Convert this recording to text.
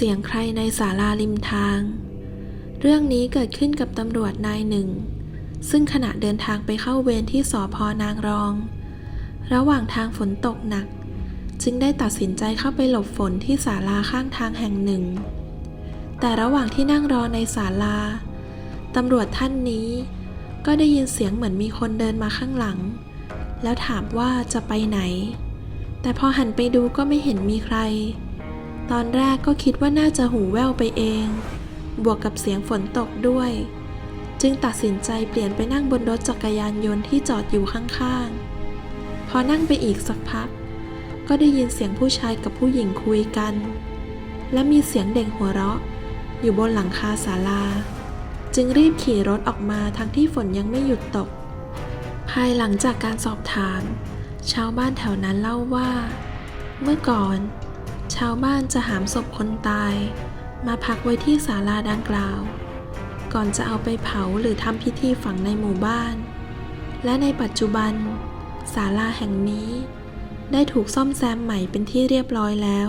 สียงใครในศาลาริมทาง เรื่องนี้เกิดขึ้นกับตำรวจนายหนึ่ง ซึ่งขณะเดินทางไปเข้าเวรที่สอพอนางรอง ระหว่างทางฝนตกหนัก จึงได้ตัดสินใจเข้าไปหลบฝนที่ศาลาข้างทางแห่งหนึ่ง แต่ระหว่างที่นั่งรอในศาลาตำรวจท่านนี้ ก็ได้ยินเสียงเหมือนมีคนเดินมาข้างหลัง แล้วถามว่าจะไปไหน แต่พอหันไปดูก็ไม่เห็นมีใคร ตอนแรกก็คิดว่าน่าจะหูแว่วไปเอง บวกกับเสียงฝนตกด้วย จึงตัดสินใจเปลี่ยนไปนั่งบนรถจักรยานยนต์ที่จอดอยู่ข้างๆ พอนั่งไปอีกสักพัก ก็ได้ยินเสียงผู้ชายกับผู้หญิงคุยกัน และมีเสียงเด็กหัวเราะ อยู่บนหลังคาศาลา จึงรีบขี่รถออกมาทั้งที่ฝนยังไม่หยุดตก ภายหลังจากการสอบถามชาวบ้านแถวนั้นเล่าว่า เมื่อก่อนาวบ้านจะหามศพคนตาย มาพักไว้ที่ศาลาดังกล่าว ก่อนจะเอาไปเผาหรือทำพิธีฝังในหมู่บ้าน และในปัจจุบันศาลาแห่งนี้ ได้ถูกซ่อมแซมใหม่เป็นที่เรียบร้อยแล้ว